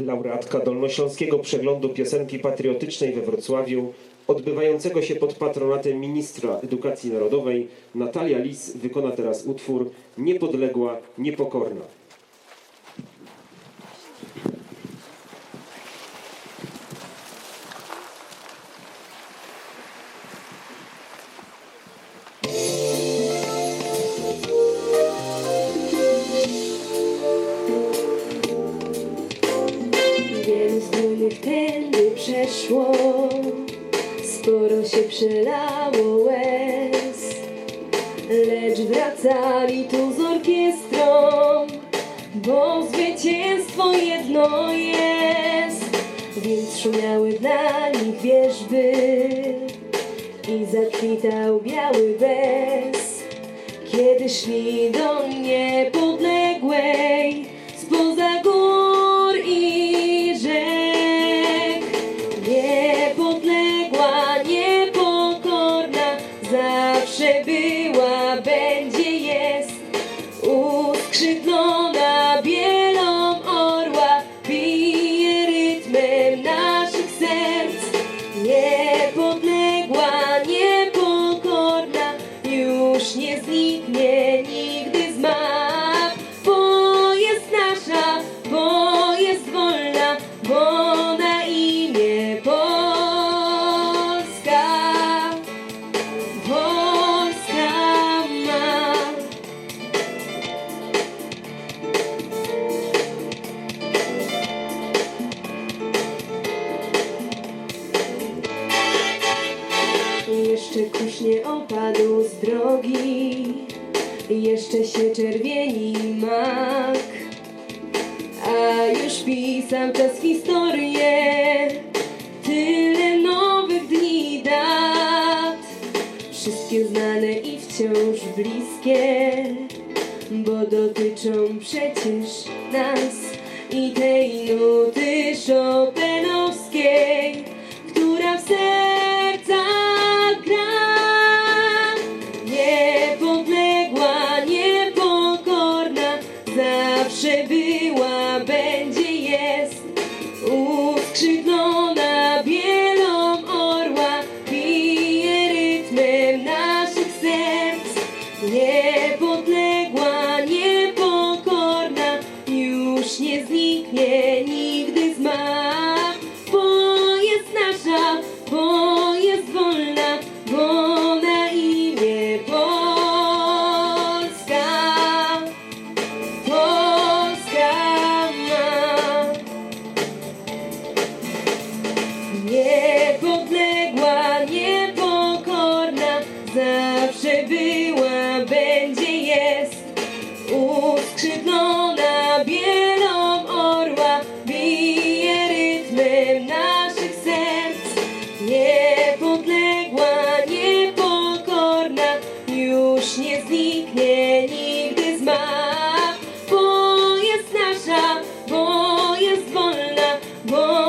Laureatka Dolnośląskiego Przeglądu Piosenki Patriotycznej we Wrocławiu, odbywającego się pod patronatem ministra edukacji narodowej, Natalia Lis wykona teraz utwór Niepodległa, Niepokorna. Przeszło, sporo się przelało łez, lecz wracali tu z orkiestrą, bo zwycięstwo jedno jest, więc szumiały dla nich wierzby i zakwitał biały bez. Kiedy szli do niepodległej zawsze była, Nie opadł z drogi, jeszcze się czerwieni mak, a już pisał czas historię, tyle nowych dni dat, wszystkie znane i wciąż bliskie, bo dotyczą przecież nas. I tej nuty sercu Yeah. skrzydło na bielą orła bije rytmem naszych serc. Niepodległa, niepokorna, już nie zniknie nigdy z map. Bo jest nasza, bo jest wolna, bo